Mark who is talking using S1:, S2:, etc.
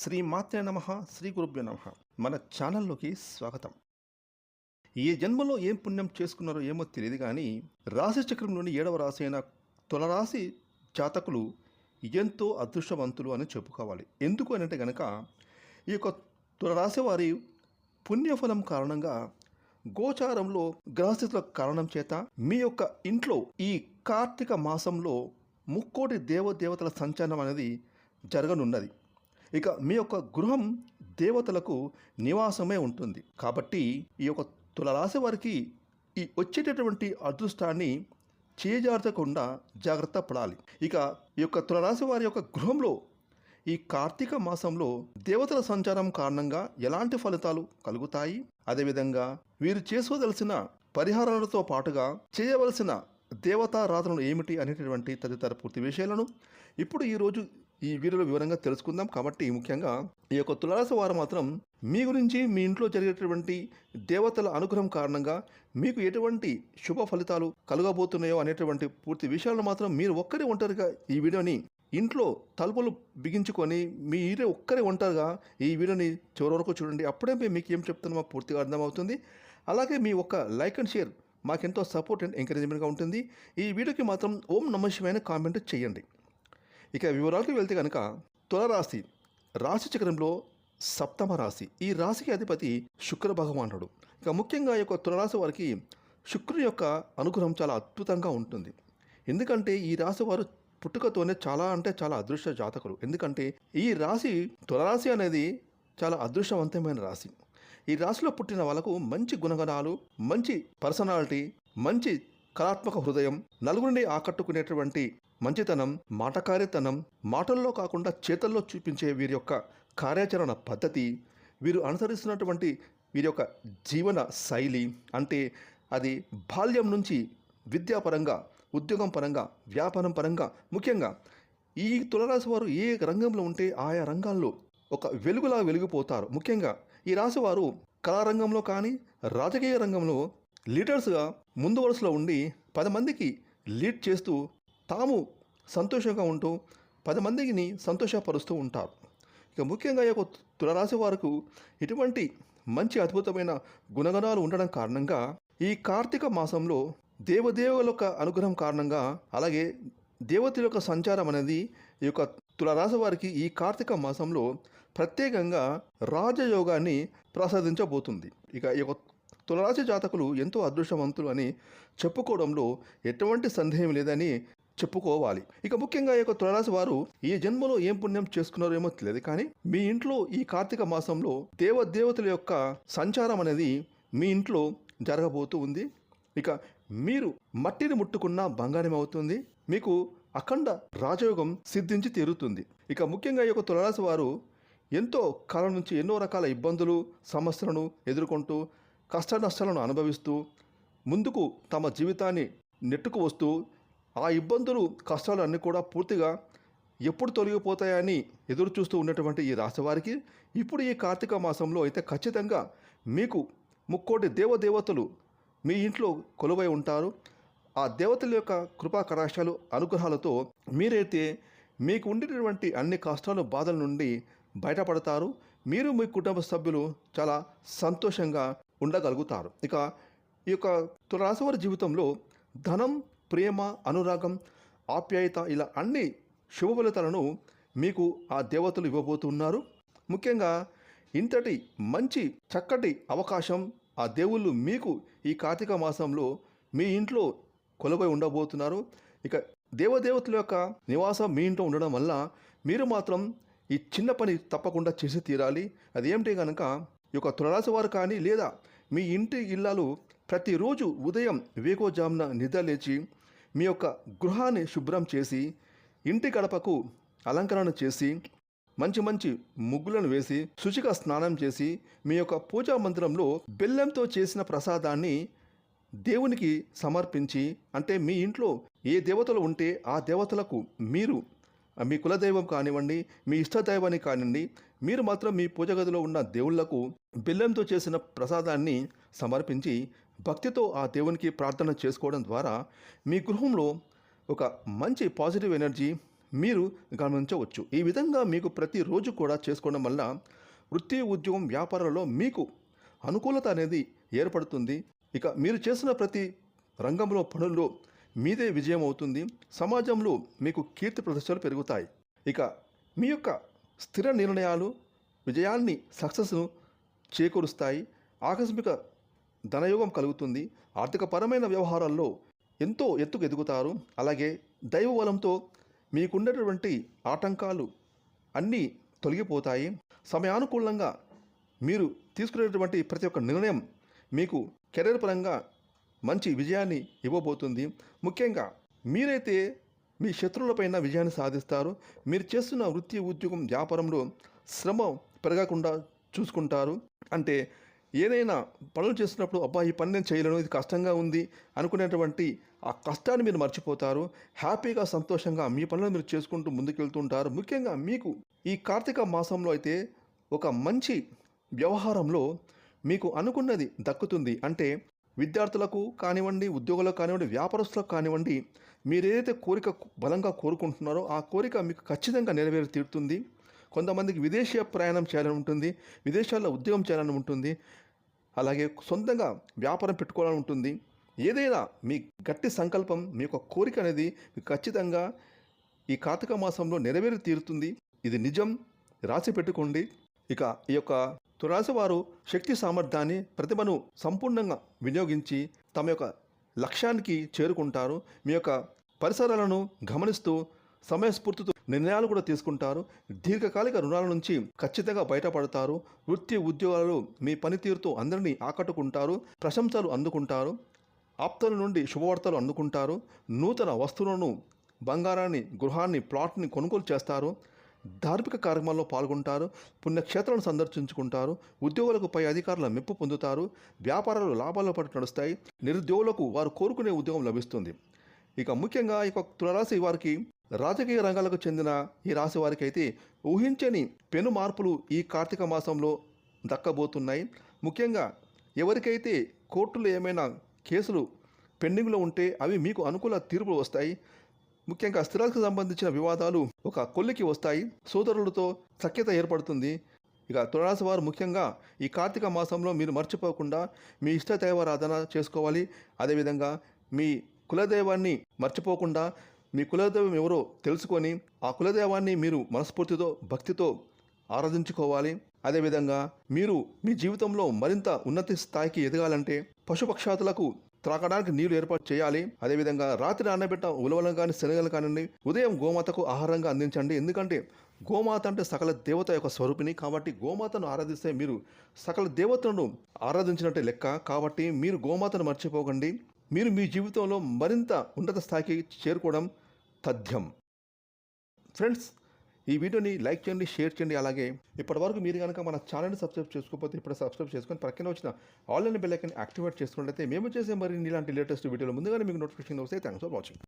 S1: శ్రీ మాత్రే నమ శ్రీ గురుభ్యో నమ. మన ఛానల్లోకి స్వాగతం. ఏ జన్మలో ఏం పుణ్యం చేసుకున్నారో ఏమో తెలియదు కానీ రాశి చక్రంలోని ఏడవ రాశి అయిన తులరాశి జాతకులు ఎంతో అదృష్టవంతులు అని చెప్పుకోవాలి. ఎందుకు అని అంటే గనక ఈ యొక్క తులరాశి వారి పుణ్యఫలం కారణంగా గోచారంలో గ్రహస్థితుల కారణం చేత మీ యొక్క ఇంట్లో ఈ కార్తీక మాసంలో ముక్కోటి దేవదేవతల సంచారం అనేది జరగనున్నది. ఇక మీ యొక్క గృహం దేవతలకు నివాసమే ఉంటుంది. కాబట్టి ఈ యొక్క తులరాశి వారికి ఈ వచ్చేటటువంటి అదృష్టాన్ని చేజార్చకుండా జాగ్రత్త పడాలి. ఇక ఈ యొక్క తులరాశి వారి యొక్క గృహంలో ఈ కార్తీక మాసంలో దేవతల సంచారం కారణంగా ఎలాంటి ఫలితాలు కలుగుతాయి? అదేవిధంగా వీరు చేసుకోదలసిన పరిహారాలతో పాటుగా చేయవలసిన దేవతారాధనలు ఏమిటి అనేటటువంటి తదితర పూర్తి విషయాలను ఇప్పుడు ఈరోజు ఈ వీడియోలో వివరంగా తెలుసుకుందాం. కాబట్టి ముఖ్యంగా ఈ యొక్క తులారాశి వారు మాత్రం మీ గురించి మీ ఇంట్లో జరిగేటటువంటి దేవతల అనుగ్రహం కారణంగా మీకు ఎటువంటి శుభ ఫలితాలు కలగబోతున్నాయో అనేటువంటి పూర్తి విషయాలను మాత్రం మీరు ఒక్కరే ఒంటరిగా ఈ వీడియోని ఇంట్లో తలుపులు బిగించుకొని మీరే ఒక్కరే ఒంటరిగా ఈ వీడియోని చివరి వరకు చూడండి. అప్పుడే మీకు ఏం చెప్తున్నామో పూర్తిగా అర్థమవుతుంది. అలాగే మీ ఒక్క లైక్ అండ్ షేర్ మాకెంతో సపోర్ట్ అండ్ ఎంకరేజ్మెంట్గా ఉంటుంది. ఈ వీడియోకి మాత్రం ఓం నమ శివాయ కామెంట్ చేయండి. ఇక వివరాలకు వెళ్తే కనుక తులరాశి రాశి చక్రంలో సప్తమ రాశి. ఈ రాశికి అధిపతి శుక్ర భగవానుడు. ఇక ముఖ్యంగా ఈ యొక్క తులరాశి వారికి శుక్రుని యొక్క అనుగ్రహం చాలా అద్భుతంగా ఉంటుంది. ఎందుకంటే ఈ రాశి వారు పుట్టుకతోనే చాలా అంటే చాలా అదృష్ట జాతకులు. ఎందుకంటే ఈ రాశి తులరాశి అనేది చాలా అదృష్టవంతమైన రాశి. ఈ రాశిలో పుట్టిన వాళ్ళకు మంచి గుణగణాలు మంచి పర్సనాలిటీ మంచి కళాత్మక హృదయం నలుగురిని ఆకట్టుకునేటువంటి మంచితనం మాటకారితనం మాటల్లో కాకుండా చేతల్లో చూపించే వీరి యొక్క కార్యాచరణ పద్ధతి వీరు అనుసరిస్తున్నటువంటి వీరి యొక్క జీవన శైలి అంటే అది బాల్యం నుంచి విద్యాపరంగా ఉద్యోగం పరంగా వ్యాపారం పరంగా ముఖ్యంగా ఈ తులరాశి వారు ఏ రంగంలో ఉంటే ఆయా రంగాల్లో ఒక వెలుగులా వెలిగిపోతారు. ముఖ్యంగా ఈ రాశి వారు కళారంగంలో కానీ రాజకీయ రంగంలో లీడర్స్గా ముందు వరుసలో ఉండి పది మందికి లీడ్ చేస్తూ తాము సంతోషంగా ఉంటూ పది మందిని సంతోషపరుస్తూ ఉంటారు. ఇక ముఖ్యంగా ఈ యొక్క తులరాశి వారికి ఇటువంటి మంచి అద్భుతమైన గుణగణాలు ఉండడం కారణంగా ఈ కార్తీక మాసంలో దేవదేవుల యొక్క అనుగ్రహం కారణంగా అలాగే దేవతల యొక్క సంచారం అనేది ఈ యొక్క తులరాశి వారికి ఈ కార్తీక మాసంలో ప్రత్యేకంగా రాజయోగాన్ని ప్రసాదించబోతుంది. ఇక ఈ యొక్క తులరాశి జాతకులు ఎంతో అదృష్టవంతులు అని చెప్పుకోవడంలో ఎటువంటి సందేహం లేదని చెప్పుకోవాలి. ఇక ముఖ్యంగా ఈ యొక్క తులరాశి వారు ఈ జన్మలో ఏం పుణ్యం చేసుకున్నారో ఏమో తెలియదు కానీ మీ ఇంట్లో ఈ కార్తీక మాసంలో దేవదేవతల యొక్క సంచారం అనేది మీ ఇంట్లో జరగబోతూ ఉంది. ఇక మీరు మట్టిని ముట్టుకున్న బంగారం అవుతుంది. మీకు అఖండ రాజయోగం సిద్ధించి తీరుతుంది. ఇక ముఖ్యంగా ఈ యొక్క తులరాశి వారు ఎంతో కాలం నుంచి ఎన్నో రకాల ఇబ్బందులు సమస్యలను ఎదుర్కొంటూ కష్ట నష్టాలను అనుభవిస్తూ ముందుకు తమ జీవితాన్ని నెట్టుకు వస్తూ ఆ ఇబ్బందులు కష్టాలు అన్నీ కూడా పూర్తిగా ఎప్పుడు తొలగిపోతాయని ఎదురు చూస్తూ ఉన్నటువంటి ఈ రాశివారికి ఇప్పుడు ఈ కార్తీక మాసంలో అయితే ఖచ్చితంగా మీకు ముక్కోటి దేవదేవతలు మీ ఇంట్లో కొలువై ఉంటారు. ఆ దేవతల యొక్క కృపా కటాక్షాలు అనుగ్రహాలతో మీరైతే మీకు ఉండేటటువంటి అన్ని కష్టాలు బాధల నుండి బయటపడతారు. మీరు మీ కుటుంబ సభ్యులు చాలా సంతోషంగా ఉండగలుగుతారు. ఇక ఈ యొక్క తులరాశివారి జీవితంలో ధనం ప్రేమ అనురాగం ఆప్యాయత ఇలా అన్ని శుభ ఫలితాలను మీకు ఆ దేవతలు ఇవ్వబోతున్నారు. ముఖ్యంగా ఇంతటి మంచి చక్కటి అవకాశం ఆ దేవుళ్ళు మీకు ఈ కార్తీక మాసంలో మీ ఇంట్లో కొలువై ఉండబోతున్నారు. ఇక దేవదేవతల యొక్క నివాసం మీ ఇంట్లో ఉండడం వల్ల మీరు మాత్రం ఈ చిన్న పని తప్పకుండా చేసి తీరాలి. అదేమిటి కనుక ఈ యొక్క తులరాశి వారు కానీ లేదా మీ ఇంటి ఇళ్ళలు ప్రతిరోజు ఉదయం వేకోజామున నిద్ర లేచి మీ యొక్క గృహాన్ని శుభ్రం చేసి ఇంటి గడపకు అలంకరణ చేసి మంచి మంచి ముగ్గులను వేసి శుచిగా స్నానం చేసి మీ యొక్క పూజా మందిరంలో బెల్లంతో చేసిన ప్రసాదాన్ని దేవునికి సమర్పించి అంటే మీ ఇంట్లో ఏ దేవతలు ఉంటే ఆ దేవతలకు మీరు మీ కులదైవం కానివ్వండి మీ ఇష్టదైవాన్ని కానివ్వండి మీరు మాత్రం మీ పూజ గదిలో ఉన్న దేవుళ్ళకు బెల్లంతో చేసిన ప్రసాదాన్ని సమర్పించి భక్తితో ఆ దేవునికి ప్రార్థన చేసుకోవడం ద్వారా మీ గృహంలో ఒక మంచి పాజిటివ్ ఎనర్జీ మీరు గమనించవచ్చు. ఈ విధంగా మీకు ప్రతిరోజు కూడా చేసుకోవడం వల్ల వృత్తి ఉద్యోగం వ్యాపారంలో మీకు అనుకూలత అనేది ఏర్పడుతుంది. ఇక మీరు చేసిన ప్రతి రంగంలో పనుల్లో మీదే విజయం అవుతుంది. సమాజంలో మీకు కీర్తి ప్రదర్శనలు పెరుగుతాయి. ఇక మీ యొక్క స్థిర నిర్ణయాలు విజయాన్ని సక్సెస్ను చేకూరుస్తాయి. ఆకస్మిక ధనయోగం కలుగుతుంది. ఆర్థికపరమైన వ్యవహారాల్లో ఎంతో ఎత్తుకు ఎదుగుతారు. అలాగే దైవ బలంతో మీకున్నటువంటి ఆటంకాలు అన్నీ తొలగిపోతాయి. సమయానుకూలంగా మీరు తీసుకునేటువంటి ప్రతి ఒక్క నిర్ణయం మీకు కెరీర్ పరంగా మంచి విజయాన్ని ఇవ్వబోతుంది. ముఖ్యంగా మీరైతే మీ శత్రువులపైన విజయాన్ని సాధిస్తారు. మీరు చేస్తున్న వృత్తి ఉద్యోగం వ్యాపారంలో శ్రమ పెరగకుండా చూసుకుంటారు. అంటే ఏదైనా పనులు చేస్తున్నప్పుడు అబ్బా ఈ పని నేను చేయలేను ఇది కష్టంగా ఉంది అనుకునేటువంటి ఆ కష్టాన్ని మీరు మర్చిపోతారు. హ్యాపీగా సంతోషంగా మీ పనులను మీరు చేసుకుంటూ ముందుకెళ్తుంటారు. ముఖ్యంగా మీకు ఈ కార్తీక మాసంలో అయితే ఒక మంచి వ్యవహారంలో మీకు అనుకున్నది దక్కుతుంది. అంటే విద్యార్థులకు కానివ్వండి ఉద్యోగులకు కానివ్వండి వ్యాపారస్తులకు కానివ్వండి మీరు ఏదైతే కోరిక బలంగా కోరుకుంటున్నారో ఆ కోరిక మీకు ఖచ్చితంగా నెరవేరి తీరుతుంది. కొంతమందికి విదేశీయ ప్రయాణం చేయాలని ఉంటుంది విదేశాల్లో ఉద్యోగం చేయాలని ఉంటుంది అలాగే సొంతంగా వ్యాపారం పెట్టుకోవాలని ఉంటుంది. ఏదైనా మీ గట్టి సంకల్పం మీ యొక్క కోరిక అనేది మీకు ఖచ్చితంగా ఈ కార్తీక మాసంలో నెరవేరి తీరుతుంది. ఇది నిజం. రాసి పెట్టుకోండి. ఇక ఈ యొక్క తులాసి వారు శక్తి సామర్థ్యాన్ని ప్రతిభను సంపూర్ణంగా వినియోగించి తమ యొక్క లక్ష్యానికి చేరుకుంటారు. మీ యొక్క పరిసరాలను గమనిస్తూ సమయస్ఫూర్తితో నిర్ణయాలు కూడా తీసుకుంటారు. దీర్ఘకాలిక రుణాల నుంచి ఖచ్చితంగా బయటపడతారు. వృత్తి ఉద్యోగాలు మీ పనితీరుతో అందరినీ ఆకట్టుకుంటారు. ప్రశంసలు అందుకుంటారు. ఆప్తుల నుండి శుభవార్తలు అందుకుంటారు. నూతన వస్తువులను బంగారాన్ని గృహాన్ని ప్లాట్ని కొనుగోలు చేస్తారు. ధార్మిక కార్యక్రమాల్లో పాల్గొంటారు. పుణ్యక్షేత్రాలను సందర్శించుకుంటారు. ఉద్యోగులకు పై అధికారుల మెప్పు పొందుతారు. వ్యాపారాలు లాభాల పట్టు నడుస్తాయి. నిరుద్యోగులకు వారు కోరుకునే ఉద్యోగం లభిస్తుంది. ఇక ముఖ్యంగా ఈ యొక్క తులరాశి వారికి రాజకీయ రంగాలకు చెందిన ఈ రాశి వారికి అయితే ఊహించని పెను మార్పులు ఈ కార్తీక మాసంలో దక్కబోతున్నాయి. ముఖ్యంగా ఎవరికైతే కోర్టులో ఏమైనా కేసులు పెండింగ్లో ఉంటే అవి మీకు అనుకూల తీర్పులు వస్తాయి. ముఖ్యంగా స్థిరాలకు సంబంధించిన వివాదాలు ఒక కొల్లికి వస్తాయి. సోదరులతో సఖ్యత ఏర్పడుతుంది. ఇక తులరాశి వారు ముఖ్యంగా ఈ కార్తీక మాసంలో మీరు మర్చిపోకుండా మీ ఇష్ట దైవారాధన చేసుకోవాలి. అదేవిధంగా మీ కులదైవాన్ని మర్చిపోకుండా మీ కులదైవం ఎవరో తెలుసుకొని ఆ కులదైవాన్ని మీరు మనస్ఫూర్తితో భక్తితో ఆరాధించుకోవాలి. అదేవిధంగా మీరు మీ జీవితంలో మరింత ఉన్నతి స్థాయికి ఎదగాలంటే పశుపక్షాతులకు త్రాగడానికి నీళ్ళు ఏర్పాటు చేయాలి. అదేవిధంగా రాత్రి నానబెట్ట ఉలవలను కానీ శనగలు కానివ్వండి ఉదయం గోమాతకు ఆహారంగా అందించండి. ఎందుకంటే గోమాత అంటే సకల దేవత యొక్క స్వరూపిణి. కాబట్టి గోమాతను ఆరాధిస్తే మీరు సకల దేవతలను ఆరాధించినట్టే లెక్క. కాబట్టి మీరు గోమాతను మర్చిపోకండి. మీరు మీ జీవితంలో మరింత ఉన్నత స్థాయికి చేరుకోవడం తథ్యం. ఫ్రెండ్స్ ఈ వీడియోని లైక్ చేయండి షేర్ చేయండి. అలాగే ఇప్పటివరకు మీరు కనుక మన ఛానల్ని సబ్స్క్రైబ్ చేసుకోకపోతే ఇప్పుడు సబ్స్క్రైబ్ చేసుకొని పక్కన వచ్చిన ఆన్లైన్ బెల్ ఐకన్ యాక్టివేట్ చేసుకున్నట్లయితే మేము చేసే మరి ఇలాంటి లేటెస్ట్ వీడియోలు ముందుగానే మీకు నోటిఫికేషన్ వస్తే థ్యాంక్స్ ఫర్ వాచింగ్